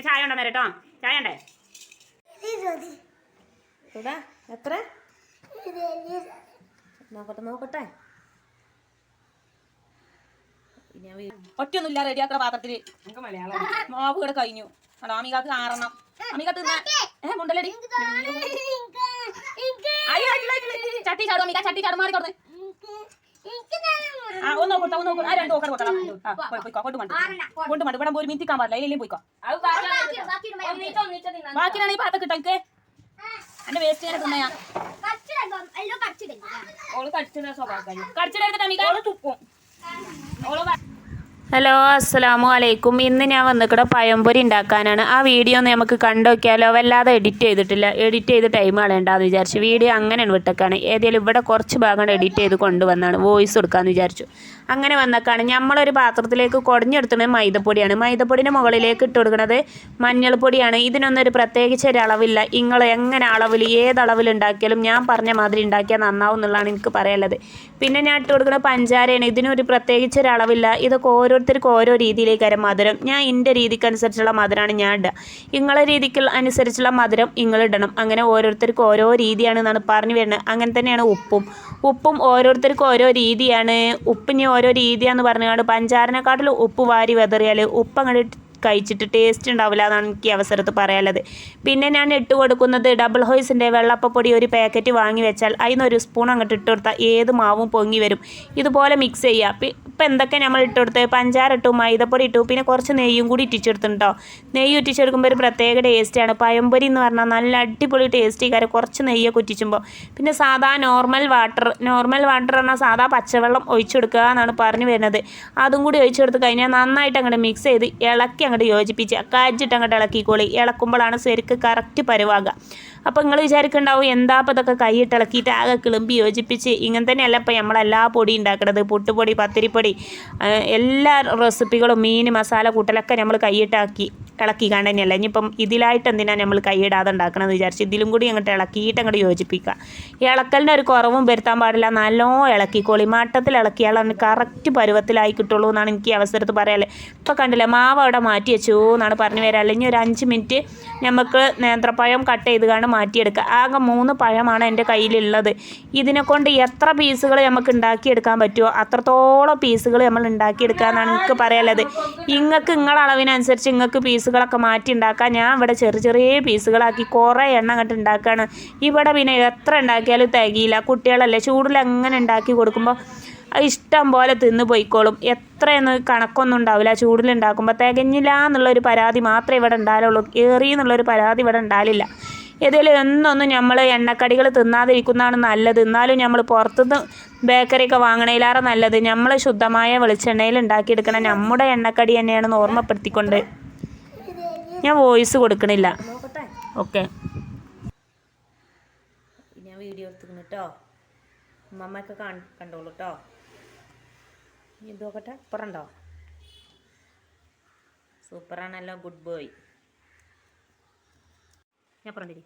ഞാൻ ചായ ഉണ്ടോ കേട്ടോ ചായ ഉണ്ടേ? ഇവിടെ എത്ര? നോക്കട്ടെ. നോക്കട്ടെ ഒറ്റൊന്നുമില്ല റെഡിയാക്കണ പാത്രത്തിൽ. മാവ് ഇവിടെ കഴിഞ്ഞു. അവിടെ അമികാക്ക് ആറണം അമിക ഏഹ് ആയിട്ടില്ല. ചട്ടി ചാടും അമിക ചട്ടി ചാടും മാറി കൊടുത്ത് ആ ഒന്ന് നോക്കട്ടെ ഒന്ന് ആ രണ്ട് നോക്കണം കൊടുക്കണം ആ പോയി, പോയിക്കോ കൊണ്ട് മണ്ട് കൊണ്ട് മണ്ട് ഇവിടെ ഒരു മിനിറ്റിക്കാൻ പാടില്ല ഇല്ലെങ്കിൽ പോയിക്കോ. ബാക്കിയാണ് ഈ കിട്ടാൻ എനിക്ക് എന്റെ വേസ്റ്റ് ഞാൻ തിന്നയാ. ഓൾ കടിച്ചിട്ട് സ്വഭാവം കടിച്ചിട്ട് അമിക ഓൾ തുപ്പും. ഓൾ വ- ഹലോ അസ്സലാമു അലൈക്കും. ഇന്ന് ഞാൻ വന്നിക്കടെ പഴംപൊരി ഉണ്ടാക്കാനാണ്. ആ വീഡിയോ ഒന്ന് നമുക്ക് കണ്ടോക്കിയാലോ വല്ലാതെ എഡിറ്റ് ചെയ്തിട്ടില്ല. എഡിറ്റ് ചെയ്ത് ടൈം കളയണ്ടെന്ന് വിചാരിച്ചു. വീഡിയോ അങ്ങനെയാണ് വിട്ടേക്കാണ്. ഏതെങ്കിലും ഇവിടെ കുറച്ച് ഭാഗം എഡിറ്റ് ചെയ്ത് കൊണ്ടുവന്നാണ്. വോയിസ് കൊടുക്കാമെന്ന് വിചാരിച്ചു. അങ്ങനെ വന്നേക്കാണ്. നമ്മളൊരു പാത്രത്തിലേക്ക് കുടഞ്ഞെടുത്തുന്നത് മൈദപ്പൊടിയാണ്. മൈദപ്പൊടിന്റെ മുകളിലേക്ക് ഇട്ട് കൊടുക്കുന്നത് മഞ്ഞൾപ്പൊടിയാണ്. ഇതിനൊന്നൊരു പ്രത്യേകിച്ച് ഒരു അളവില്ല. നിങ്ങൾ എങ്ങനെ അളവിൽ ഏത് അളവിൽ ഉണ്ടാക്കിയാലും ഞാൻ പറഞ്ഞ മാതിരി ഉണ്ടാക്കിയാൽ നന്നാവും എന്നുള്ളതാണ് എനിക്ക് പറയാനുള്ളത്. പിന്നെ ഞാൻ ഇട്ട് കൊടുക്കുന്ന പഞ്ചാരയാണ്. ഇതിനൊരു പ്രത്യേകിച്ച് ഒരു അളവില്ല. ഇതൊക്കെ ഓരോരുത്തർക്കും ഓരോ രീതിയിലേക്കാരം മധുരം. ഞാൻ എന്റെ രീതിക്ക് അനുസരിച്ചുള്ള മധുരമാണ് ഞാൻ ഇടുക നിങ്ങളെ രീതിക്ക് അനുസരിച്ചുള്ള മധുരം നിങ്ങൾ ഇടണം. അങ്ങനെ ഓരോരുത്തർക്കും ഓരോ രീതിയാണ് എന്നാണ് പറഞ്ഞു വരുന്നത്. അങ്ങനെ തന്നെയാണ് ഉപ്പും. ഉപ്പും ഓരോരുത്തർക്കും ഓരോ രീതിയാണ്. ഉപ്പിന് ഓരോ രീതിയാണെന്ന് പറഞ്ഞുകൊണ്ട് പഞ്ചാരനെക്കാട്ടിലും ഉപ്പ് വാരി വെതറിയാൽ ഉപ്പ് അങ്ങോട്ട് കഴിച്ചിട്ട് ടേസ്റ്റ് ഉണ്ടാവില്ല എന്നാണ് എനിക്ക് അവസരത്ത് പറയാനുള്ളത്. പിന്നെ ഞാൻ ഇട്ട് കൊടുക്കുന്നത് ഡബിൾ ഹോയ്സിന്റെ വെള്ളപ്പൊടി ഒരു പാക്കറ്റ് വാങ്ങി വെച്ചാൽ അതിന് ഒരു സ്പൂൺ അങ്ങോട്ട് ഇട്ട് കൊടുത്താൽ ഏത് മാവും പൊങ്ങി വരും. ഇതുപോലെ മിക്സ് ചെയ്യുക. ഇപ്പം എന്തൊക്കെ നമ്മൾ ഇട്ട് കൊടുത്ത് പഞ്ചാര ഇട്ടു മൈദപ്പൊടി ഇട്ടു പിന്നെ കുറച്ച് നെയ്യും കൂടി ഇട്ടിച്ചെടുത്തിട്ടുണ്ടോ നെയ്യ് ഉറ്റിച്ചെടുക്കുമ്പോൾ ഒരു പ്രത്യേക ടേസ്റ്റാണ് പഴംപൊരി എന്ന് പറഞ്ഞാൽ നല്ല അടിപൊളി ടേസ്റ്റി കാര്യം കുറച്ച് നെയ്യൊക്കെ ഉറ്റിച്ചുമ്പോൾ പിന്നെ സാധാ നോർമൽ വാട്ടർ നോർമൽ വാട്ടർ പറഞ്ഞാൽ സാധാ പച്ചവെള്ളം ഒഴിച്ചു കൊടുക്കുക എന്നാണ് പറഞ്ഞു വരുന്നത്. അതും കൂടി ഒഴിച്ചു കൊടുത്ത് കഴിഞ്ഞാൽ നന്നായിട്ട് അങ്ങോട്ട് മിക്സ് ചെയ്ത് ഇളക്കി അങ്ങോട്ട് യോജിപ്പിച്ച് കാജിട്ട് അങ്ങോട്ട് ഇളക്കിക്കോളി. ഇളക്കുമ്പോഴാണ് ശരിക്ക് കറക്റ്റ് പരുവാകുക. അപ്പോൾ നിങ്ങൾ വിചാരിക്കുന്നുണ്ടാവും എന്താ അപ്പോൾ ഇതൊക്കെ കൈയിട്ട് ഇളക്കിയിട്ട് ആകെ കിളുമ്പി യോജിപ്പിച്ച് ഇങ്ങനെ തന്നെയല്ല ഇപ്പോൾ നമ്മളെല്ലാ പൊടി ഉണ്ടാക്കുന്നത് പുട്ടുപൊടി പത്തിരിപ്പൊടി എല്ലാ റെസിപ്പികളും മീൻ മസാല കൂട്ടലൊക്കെ നമ്മൾ കൈയിട്ടാക്കി ഇളക്കി തന്നെയല്ല ഇനിയിപ്പം ഇതിലായിട്ട് എന്തിനാണ് നമ്മൾ കൈയിടാതെ ഉണ്ടാക്കണമെന്ന് വിചാരിച്ച് ഇതിലും കൂടി അങ്ങോട്ട് ഇളക്കിയിട്ട് അങ്ങോട്ട് യോജിപ്പിക്കുക. ഇളക്കലിന്റെ ഒരു കുറവും വരുത്താൻ പാടില്ല. നല്ലോ ഇളക്കിക്കോളി. മട്ടത്തിൽ ഇളക്കിയാൽ അതിന് കറക്റ്റ് പരുവത്തിലായി കിട്ടുള്ളൂ എന്നാണ് എനിക്ക് ഈ അവസരത്ത് പറയാല്ലേ. ഇപ്പോൾ കണ്ടില്ലേ മാവ് അവിടെ മാറ്റി വെച്ചു എന്നാണ് പറഞ്ഞു വരാം അല്ലെങ്കിൽ ഒരു അഞ്ച് മിനിറ്റ് നമുക്ക് നേന്ത്രപ്പഴം കട്ട് ചെയ്ത് കാണും മാറ്റിയെടുക്കുക. ആകെ മൂന്ന് പഴമാണ് എന്റെ കയ്യിലുള്ളത്. ഇതിനെ കൊണ്ട് എത്ര പീസുകൾ നമുക്ക് ഉണ്ടാക്കിയെടുക്കാൻ പറ്റുമോ? അത്രത്തോളം പീസുകൾ നമ്മൾ ഉണ്ടാക്കിയെടുക്കുക എന്നാണ് എനിക്ക് പറയാനുള്ളത്. നിങ്ങൾക്ക് നിങ്ങളുടെ അളവിനനുസരിച്ച് നിങ്ങൾക്ക് പീസുകളൊക്കെ മാറ്റി ഉണ്ടാക്കാം ഞാൻ ഇവിടെ ചെറിയ ചെറിയ പീസുകളാക്കി കുറേ എണ്ണ അങ്ങോട്ട് ഉണ്ടാക്കുകയാണ് ഇവിടെ പിന്നെ എത്ര ഉണ്ടാക്കിയാലും തികയില്ല. കുട്ടികളല്ലേ ചൂടിൽ എങ്ങനെ ഉണ്ടാക്കി കൊടുക്കുമ്പോൾ ഇഷ്ടം പോലെ തിന്നു പോയിക്കോളും. എത്രയെന്ന് കണക്കൊന്നും ഉണ്ടാവില്ല. ചൂടിലുണ്ടാക്കുമ്പോൾ തികഞ്ഞില്ല എന്നുള്ളൊരു പരാതി മാത്രമേ ഇവിടെ ഉണ്ടാവുള്ളൂ ഏറി എന്നുള്ളൊരു പരാതി ഇവിടെ ഉണ്ടാവില്ല ഏതെങ്കിലും എന്നൊന്നും നമ്മൾ എണ്ണക്കടികൾ തിന്നാതിരിക്കുന്നതാണ് നല്ലത്. എന്നാലും നമ്മൾ പുറത്തുനിന്ന് ബേക്കറിയൊക്കെ വാങ്ങണേലാറ നല്ലത്. നമ്മൾ ശുദ്ധമായ വെളിച്ചെണ്ണയിൽ ഉണ്ടാക്കിയെടുക്കണം നമ്മുടെ എണ്ണക്കടി തന്നെയാണെന്ന് ഓർമ്മപ്പെടുത്തിക്കൊണ്ട്. ഞാൻ വോയിസ് കൊടുക്കണില്ല. ഓക്കെ. ഞാൻ വീഡിയോ എടുത്തിരുന്നു കേട്ടോ അമ്മമ്മയൊക്കെ കണ്ടോളൂ കേട്ടോ ഇത് നോക്കട്ടെ. ഇപ്പുറണ്ടോ സൂപ്പറാണല്ലോ ഗുഡ് ബോയ് ഞാൻ പറഞ്ഞിരി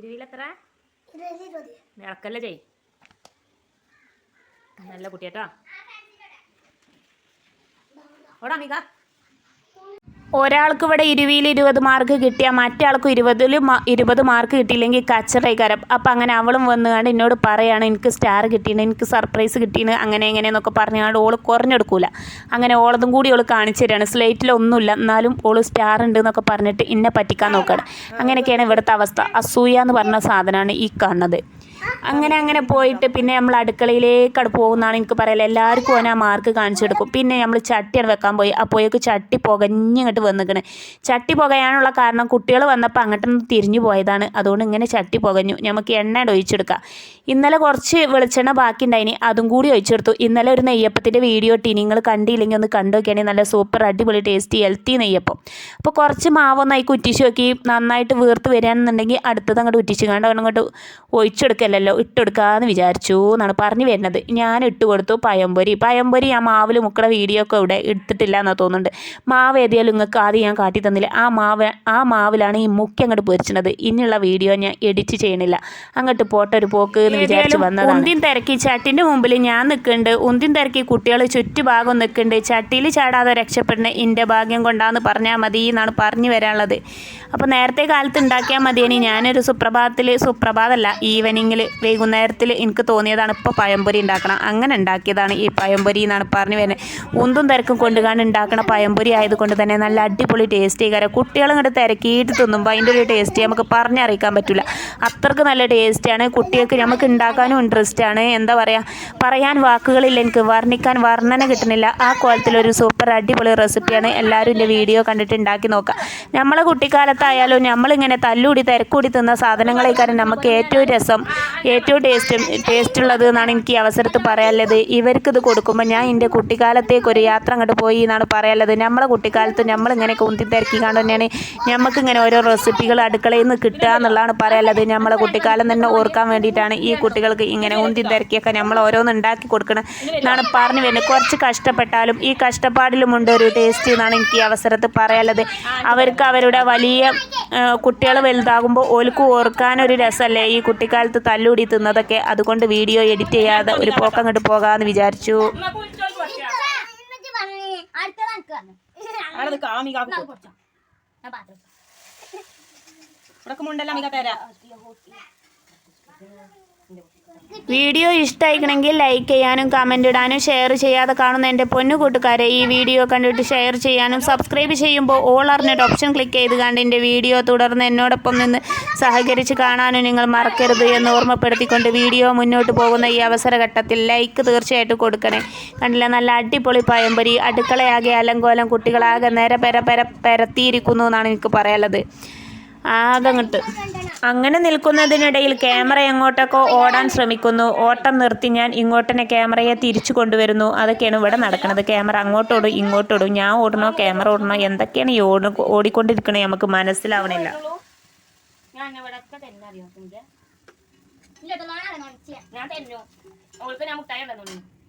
ഇരുവിലെത്ര ഇളക്കല്ലേ ചെയ്. നല്ല കുട്ടിയാട്ടോ ഓടാ അമിക ഒരാൾക്ക് ഇവിടെ ഇരുവിയിൽ ഇരുപത് മാർക്ക് കിട്ടിയാൽ മറ്റാൾക്ക് ഇരുപതിൽ ഇരുപത് മാർക്ക് കിട്ടിയില്ലെങ്കിൽ കച്ചറൈക്കാരം. അപ്പം അങ്ങനെ അവളും വന്നുകൊണ്ട് എന്നോട് പറയാണ് എനിക്ക് സ്റ്റാർ കിട്ടിയിന് എനിക്ക് സർപ്രൈസ് കിട്ടിയിന് അങ്ങനെ എങ്ങനെയെന്നൊക്കെ പറഞ്ഞാണ്ട് ഓൾ കുറഞ്ഞെടുക്കൂല. അങ്ങനെ ഓളതും കൂടി ഓൾ കാണിച്ചു തരാണ്. സ്ലേറ്റിലൊന്നുമില്ല എന്നാലും ഓൾ സ്റ്റാർ ഉണ്ട് എന്നൊക്കെ പറഞ്ഞിട്ട് എന്നെ പറ്റിക്കാൻ നോക്കുകയാണ് അങ്ങനെയൊക്കെയാണ് ഇവിടുത്തെ അവസ്ഥ. അസൂയ എന്ന് പറഞ്ഞ സാധനമാണ് ഈ കാണുന്നത്. അങ്ങനെ അങ്ങനെ പോയിട്ട് പിന്നെ നമ്മൾ അടുക്കളയിലേക്ക് പോകുന്നതാണ് എനിക്ക് പറയല എല്ലാവർക്കും ഓനാ മാർക്ക് കാണിച്ചു കൊടുക്കും. പിന്നെ നമ്മൾ ചട്ടിയാണ് വെക്കാൻ പോയി. അപ്പോഴേക്ക് ചട്ടി പുകഞ്ഞിങ്ങോട്ട് വന്നിക്കണ്. ചട്ടി പുകയാനുള്ള കാരണം കുട്ടികൾ വന്നപ്പോൾ അങ്ങോട്ടൊന്ന് തിരിഞ്ഞു പോയതാണ്. അതുകൊണ്ട് ഇങ്ങനെ ചട്ടി പുകഞ്ഞു. നമുക്ക് എണ്ണ ഒഴിച്ചെടുക്കാം. ഇന്നലെ കുറച്ച് വെളിച്ചെണ്ണ ബാക്കി ഉണ്ടായിനി അതും കൂടി ഒഴിച്ചെടുത്തു. ഇന്നലെ ഒരു നെയ്യപ്പത്തിന്റെ വീഡിയോ ഇട്ടി നിങ്ങൾ കണ്ടില്ലെങ്കിൽ ഒന്ന് കണ്ടു നോക്കിയാണെങ്കിൽ നല്ല സൂപ്പർ അടിപൊളി ടേസ്റ്റി ഹെൽത്തി നെയ്യപ്പം. അപ്പോൾ കുറച്ച് മാവൊന്നായി കുറ്റിച്ച് നോക്കി. നന്നായിട്ട് വീർത്ത് വരികയാണെന്നുണ്ടെങ്കിൽ അടുത്തത് അങ്ങോട്ട് ഉറ്റിച്ച് കണ്ടോ അങ്ങോട്ട് ഒഴിച്ചെടുക്കല്ലോ. ഉണ്ടല്ലോ ഇട്ടെടുക്കാമെന്ന് വിചാരിച്ചു എന്നാണ് പറഞ്ഞു വരുന്നത്. ഞാൻ ഇട്ട് കൊടുത്തു പഴംപൊരി. പഴംപൊരി ആ മാവിൽ മുക്കട വീഡിയോ ഒക്കെ ഇവിടെ എടുത്തിട്ടില്ല എന്നാണ് തോന്നുന്നുണ്ട്. മാവ് ഏതായാലും നിങ്ങൾക്ക് ആദ്യം ഞാൻ കാട്ടി തന്നില്ല. ആ മാവ് ആ മാവിലാണ് ഈ മുക്കി അങ്ങോട്ട് പൊരിച്ചത്. ഇനിയുള്ള വീഡിയോ ഞാൻ എഡിറ്റ് ചെയ്യണില്ല. അങ്ങോട്ട് പോട്ടെ ഒരു പോക്ക് എന്ന് വിചാരിച്ച് വന്നതാണ്. ഉന്തിൻ തിരക്കി. ചട്ടിന്റെ മുമ്പിൽ ഞാൻ നിൽക്കുന്നുണ്ട്. ഉന്തിൻ തിരക്കി കുട്ടികൾ ചുറ്റുഭാഗം നിൽക്കുന്നുണ്ട്. ചട്ടിയിൽ ചാടാതെ രക്ഷപ്പെടുന്ന എന്റെ ഭാഗ്യം കൊണ്ടാന്ന് പറഞ്ഞാൽ മതി എന്നാണ് പറഞ്ഞു വരാനുള്ളത്. അപ്പോൾ നേരത്തെ കാലത്ത് ഉണ്ടാക്കിയാൽ മതിയാണ് ഞാനൊരു സുപ്രഭാതത്തിൽ സുപ്രഭാതമല്ല ഈവനിങ്ങിൽ വൈകുന്നേരത്തിൽ എനിക്ക് തോന്നിയതാണ് ഇപ്പോൾ പഴംപൊരി ഉണ്ടാക്കണം. അങ്ങനെ ഉണ്ടാക്കിയതാണ് ഈ പഴംപൊരി എന്നാണ് പറഞ്ഞു വരുന്നത്. ഉന്തും തിരക്കും കൊണ്ടുകാണ്ട് ഉണ്ടാക്കണ പഴംപൊരി ആയതുകൊണ്ട് തന്നെ നല്ല അടിപൊളി ടേസ്റ്റ് കാരണം കുട്ടികളും ഇങ്ങോട്ട് തിരക്കിയിട്ട് തിന്നുമ്പോൾ അതിന്റെ ഒരു ടേസ്റ്റ് നമുക്ക് പറഞ്ഞറിയിക്കാൻ പറ്റില്ല. അത്രയ്ക്ക് നല്ല ടേസ്റ്റാണ് കുട്ടികൾക്ക് നമുക്ക് ഉണ്ടാക്കാനും ഇൻട്രസ്റ്റ് ആണ്. എന്താ പറയുക പറയാൻ വാക്കുകളില്ല എനിക്ക്. വർണിക്കാൻ വർണന കിട്ടുന്നില്ല. ആ കോലത്തിലൊരു സൂപ്പർ അടിപൊളി റെസിപ്പിയാണ് എല്ലാവരും എന്റെ വീഡിയോ കണ്ടിട്ട് ഉണ്ടാക്കി നോക്കുക. നമ്മളെ കുട്ടിക്കാലത്തായാലും നമ്മളിങ്ങനെ തല്ലുകൂടി തിരക്കൂടി തിന്ന സാധനങ്ങളേക്കാരും നമുക്ക് ഏറ്റവും രസം ഏറ്റവും ടേസ്റ്റ് ടേസ്റ്റ് ഉള്ളത് എന്നാണ് എനിക്ക് ഈ അവസരത്ത് പറയാനുള്ളത്. ഇവർക്കിത് കൊടുക്കുമ്പോൾ ഞാൻ എന്റെ കുട്ടിക്കാലത്തേക്ക് ഒരു യാത്ര അങ്ങോട്ട് പോയി എന്നാണ് പറയാനുള്ളത്. നമ്മളെ കുട്ടിക്കാലത്ത് നമ്മളിങ്ങനെ കുന്തി തിരക്കി കണ്ടു തന്നെയാണ് നമുക്കിങ്ങനെ ഓരോ റെസിപ്പികൾ അടുക്കളയിൽ നിന്ന് കിട്ടുക എന്നുള്ളതാണ് പറയാനുള്ളത്. നമ്മളെ കുട്ടിക്കാലം തന്നെ ഓർക്കാൻ വേണ്ടിയിട്ടാണ് ഈ കുട്ടികൾക്ക് ഇങ്ങനെ കുന്തി തിരക്കിയൊക്കെ നമ്മൾ ഓരോന്ന് ഉണ്ടാക്കി കൊടുക്കണം എന്നാണ് പറഞ്ഞു വരുന്നത്. കുറച്ച് കഷ്ടപ്പെട്ടാലും ഈ കഷ്ടപ്പാടിലുമുണ്ട് ഒരു ടേസ്റ്റ് എന്നാണ് എനിക്ക് ഈ അവസരത്ത് പറയാനുള്ളത്. അവർക്ക് അവരുടെ വലിയ കുട്ടികൾ വലുതാകുമ്പോൾ ഓൽക്ക് ഓർക്കാനൊരു രസമല്ലേ ഈ കുട്ടിക്കാലത്ത് തല്ലുകൂടി തിന്നതൊക്കെ അതുകൊണ്ട് വീഡിയോ എഡിറ്റ് ചെയ്യാതെ ഒരു പോക്കങ്ങോട്ട് പോകാന്ന് വിചാരിച്ചു. ഇവിടെ മുണ്ടല്ല തരാ വീഡിയോ ഇഷ്ടമായിക്കണമെങ്കിൽ ലൈക്ക് ചെയ്യാനും കമന്റ് ഇടാനും ഷെയർ ചെയ്യാതെ കാണുന്ന എന്റെ പൊന്നു കൂട്ടുകാരെ ഈ വീഡിയോ കണ്ടിട്ട് ഷെയർ ചെയ്യാനും സബ്സ്ക്രൈബ് ചെയ്യുമ്പോൾ ഓൾ അറിഞ്ഞിട്ട് ഓപ്ഷൻ ക്ലിക്ക് ചെയ്ത് കണ്ട് എന്റെ വീഡിയോ തുടർന്ന് എന്നോടൊപ്പം നിന്ന് സഹകരിച്ച് കാണാനും നിങ്ങൾ മറക്കരുത് എന്ന് ഓർമ്മപ്പെടുത്തിക്കൊണ്ട് വീഡിയോ മുന്നോട്ട് പോകുന്ന ഈ അവസരഘട്ടത്തിൽ ലൈക്ക് തീർച്ചയായിട്ടും കൊടുക്കണേ. കണ്ടില്ല? നല്ല അടിപൊളി പഴംപൊരി അടുക്കളയാകെ അലങ്കോലം കുട്ടികളാകെ നേരെ പെര പെര പെരത്തിയിരിക്കുന്നു എന്നാണ് എനിക്ക് പറയാനുള്ളത്. ആകെ അങ്ങോട്ട്. അങ്ങനെ നിൽക്കുന്നതിനിടയിൽ ക്യാമറ എങ്ങോട്ടൊക്കെ ഓടാൻ ശ്രമിക്കുന്നു. ഓട്ടം നിർത്തി ഞാൻ ഇങ്ങോട്ടനെ ക്യാമറയെ തിരിച്ചു കൊണ്ടുവരുന്നു. അതൊക്കെയാണ് ഇവിടെ നടക്കുന്നത് ക്യാമറ അങ്ങോട്ടോടും ഇങ്ങോട്ടോടും ഞാൻ ഓടണോ ക്യാമറ ഓടണോ എന്തൊക്കെയാണ് ഈ ഓട് ഓടിക്കൊണ്ടിരിക്കണേ നമുക്ക് മനസ്സിലാവണില്ല. ഞാൻ തന്നെ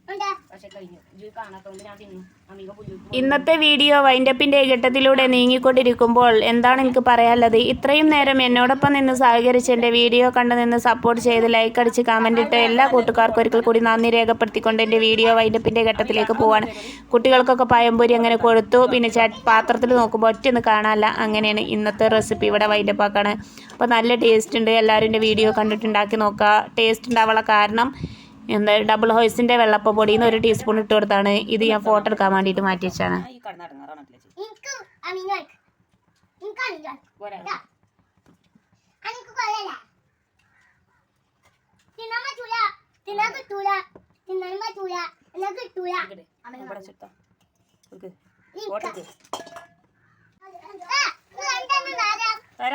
ഇന്നത്തെ വീഡിയോ വൈൻഡപ്പിന്റെ ഘട്ടത്തിലൂടെ നീങ്ങിക്കൊണ്ടിരിക്കുമ്പോൾ എന്താണ് എനിക്ക് പറയാനുള്ളത്? ഇത്രയും നേരം എന്നോടൊപ്പം നിന്ന് സഹകരിച്ച് എന്റെ വീഡിയോ കണ്ടു നിന്ന് സപ്പോർട്ട് ചെയ്ത് ലൈക്ക് അടിച്ച് കമന്റ് ഇട്ട് എല്ലാ കൂട്ടുകാർക്കും ഒരിക്കൽ കൂടി നന്ദി രേഖപ്പെടുത്തിക്കൊണ്ട് എന്റെ വീഡിയോ വൈൻഡപ്പിന്റെ ഘട്ടത്തിലേക്ക് പോവാണ്. കുട്ടികൾക്കൊക്കെ പഴംപൊരി അങ്ങനെ കൊടുത്തു. പിന്നെ പാത്രത്തിൽ നോക്കുമ്പോൾ ഒറ്റയൊന്ന് കാണാനല്ല അങ്ങനെയാണ് ഇന്നത്തെ റെസിപ്പി ഇവിടെ വൈൻഡപ്പാക്കാണ് അപ്പോൾ നല്ല ടേസ്റ്റ് ഉണ്ട്. എല്ലാവരും എന്റെ വീഡിയോ കണ്ടിട്ടുണ്ടാക്കി നോക്കുക. ടേസ്റ്റ് ഉണ്ടാവാനുള്ള കാരണം എന്താ ഡബിൾ ഹോയ്സിന്റെ വെള്ളപ്പ പൊടിയിൽ നിന്ന് ഒരു ടീസ്പൂൺ ഇട്ട് കൊടുത്താണ് ഇത് ഞാൻ ഫോട്ടോ എടുക്കാൻ വേണ്ടിയിട്ട് മാറ്റി വെച്ചാണ്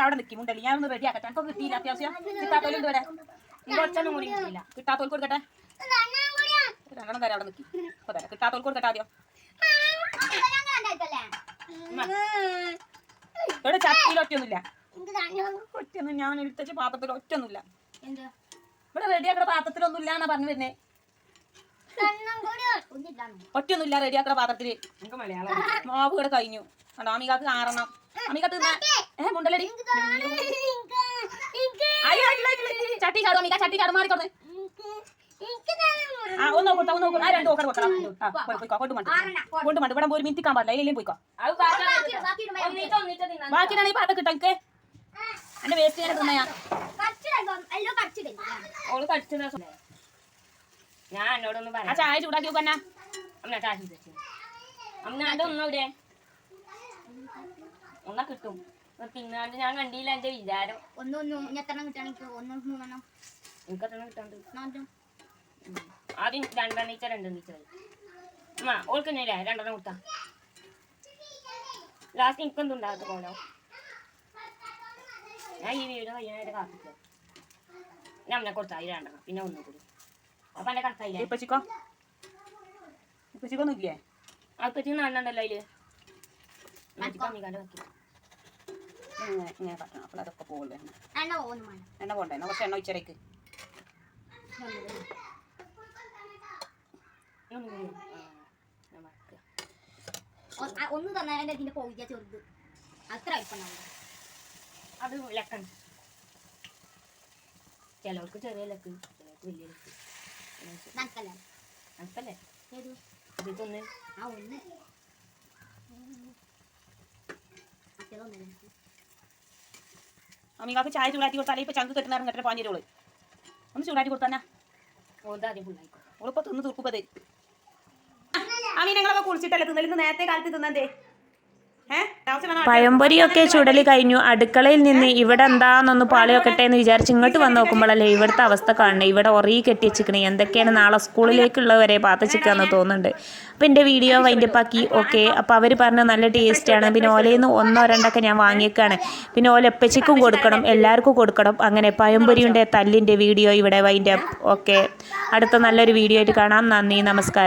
അവിടെ നിൽക്കും മുണ്ടല്ലേ ഞാൻ ഒന്ന് റെഡി ആക്കട്ടെ. എനിക്കൊന്നും കിട്ടിയില്ല. അത്യാവശ്യം കിട്ടാത്തോലുണ്ട് ഇവിടെ. ഈ കൂടി കിട്ടിയില്ല. കിട്ടാത്തോൽ കൊടുക്കട്ടെ. രണ്ടെണ്ണം തരാം അവിടെ നിൽക്കി അപ്പൊ തരാം. കിട്ടാത്തോൽ കൊടുക്കട്ടെ ആദ്യം. ഇവിടെ ചട്ടിയിൽ ഒറ്റൊന്നുമില്ല ഒറ്റയൊന്നും ഞാൻ എടുത്തച്ച പാത്രത്തിൽ ഒറ്റയൊന്നുമില്ല? ഇവിടെ റെഡിയാക്കുന്ന പാത്രത്തിലൊന്നും ഇല്ല എന്നാ പറഞ്ഞു വരുന്നേ. ഒറ്റയൊന്നുമില്ല റെഡിയാക്കുന്ന പാത്രത്തിൽ. മാവ് ഇവിടെ കഴിഞ്ഞു. കണ്ടോ അമികാക്ക് ആറണം അമിക തിന്ന. ഏ മുണ്ടലടി എനിക്ക് എനിക്ക് അയ്യോ, അയ്യോ, അയ്യോ, അയ്യോ. ചട്ടി ചാടും അമിക ചട്ടി ചാടും. ആ ഒന്ന് നോക്കട്ടെ ഒന്ന് ആ രണ്ട് നോക്കണം കൊടുക്കണം ആ പോയി, പോയിക്കോ കൊണ്ട് മണ്ട് കൊണ്ട്. മണ്ട് ഇവിടെ ഒരു മിനിറ്റ് പാടില്ല. അതിലേയും പോയിക്കോ ബാക്കിയാണ് ഈ കിട്ടാൻ. എനിക്ക് എന്റെ വേസ്റ്റ് ഞാൻ തിന്നയാ ഓൾ കടിച്ചത്. ഞാൻ എന്നോടൊന്ന് പറയാം. ആ ചായ ചൂടാക്കി നോക്കന്നാ അമ്മ ചായ ചൂടാക്കി അമ്മ എന്റെ ഒന്നവിടെ ഒന്നാ കിട്ടും. തിന്നാണ്ട് ഞാൻ കണ്ടില്ല എന്റെ വിചാരം. ഒന്ന് ഒന്ന് എത്ര കിട്ടണെങ്കിൽ ഒന്ന് മൂന്നെണ്ണം. എനിക്ക് എത്ര കിട്ടാണ്ട്? ആദ്യം രണ്ടെണ്ണം ഈച്ച രണ്ടെണ്ണം ഈച്ച അമ്മ ഓൾക്ക് തന്നെ രണ്ടെണ്ണം കൊടുത്താ. ലാസ്റ്റ് എനിക്കൊന്നും ഉണ്ടാകാത്ത പോലോ ഞാൻ ഈ വീട് കഴിയാനായിട്ട് കാത്തിട്ട് ഞാൻ അമ്മനെ കൊടുത്താ ഈ രണ്ടെണ്ണം. പിന്നെ ഒന്നും കൂടി. അപ്പൊ എന്നെ കണക്കായില്ലേ ഇപ്പച്ചിക്കോ ഇപ്പച്ചിക്കൊന്നും ഇല്ലേ? അപ്പച്ചി നല്ലണ്ടല്ലോ അതിൽ. അമ്മിക്കാണ്ട് വെക്കി ഇങ്ങനെ ഇങ്ങനെ കട്ടണം അപ്പോൾ അതൊക്കെ പോകില്ലേ എണ്ണ പോകുന്നു വേണം എണ്ണ പോണ്ടേ? എന്നാ കുറച്ച് എണ്ണ ഉച്ചരയ്ക്ക് ഒന്നും തന്നാൽ ഇതിന്റെ പോവുക ചെറുത്. അത്ര അല്പം അത് ലക്കാണ് ചിലവർക്ക് ചെറിയ ലക്ക് ചിലവർക്ക് വലിയ ലക്ക്. നനക്കല്ലേ? അനക്കല്ലേ ഏത്? ഇത് ആ ഒന്ന്. മറ്റേതൊന്നല്ലേ ചായ ചൂടാക്കി കൊടുത്താലേ ഇപ്പൊ ചങ്ക് കെട്ടുന്ന ഇറങ്ങട്ടെ പാഞ്ഞിരോൾ ഒന്ന് ചൂടാക്കി കൊടുത്താനാ ഓതാദ്യം ഫുള്ളായിക്കോ ഓളിപ്പോ തിന്ന് തീർക്കുമ്പതേ അമ്മീ ഞങ്ങളൊക്കെ കുളിച്ചിട്ടല്ലേ തിന്നലിന്ന് നേരത്തെ കാലത്ത് തിന്നണ്ടേ? പഴംപൊരിയൊക്കെ ചുടലി കഴിഞ്ഞു. അടുക്കളയിൽ നിന്ന് ഇവിടെ എന്താണെന്നൊന്ന് പാളി വെക്കട്ടെ എന്ന് വിചാരിച്ച് ഇങ്ങോട്ട് വന്ന് നോക്കുമ്പോഴല്ലേ ഇവിടുത്തെ അവസ്ഥ കാണണേ. ഇവിടെ ഒറീ കെട്ടി വെച്ചിക്കണേ എന്തൊക്കെയാണ് നാളെ സ്കൂളിലേക്കുള്ളവരെ പാത്തച്ചിക്കാന്ന് തോന്നുന്നുണ്ട്. അപ്പം എന്റെ വീഡിയോ വൈൻഡപ്പാക്കി. ഓക്കെ. അപ്പോൾ അവർ പറഞ്ഞ നല്ല ടേസ്റ്റാണ് പിന്നെ ഓലയിൽ നിന്ന് ഒന്നോ രണ്ടൊക്കെ ഞാൻ വാങ്ങിയേക്കാണ്. പിന്നെ ഓല എപ്പച്ചിക്കും കൊടുക്കണം. എല്ലാവർക്കും കൊടുക്കണം. അങ്ങനെ പഴംപൊരിയുടെ തല്ലിന്റെ വീഡിയോ ഇവിടെ വൈൻഡപ്പ്. ഓക്കെ. അടുത്ത നല്ലൊരു വീഡിയോ ആയിട്ട് കാണാം. നന്ദി. നമസ്കാരം.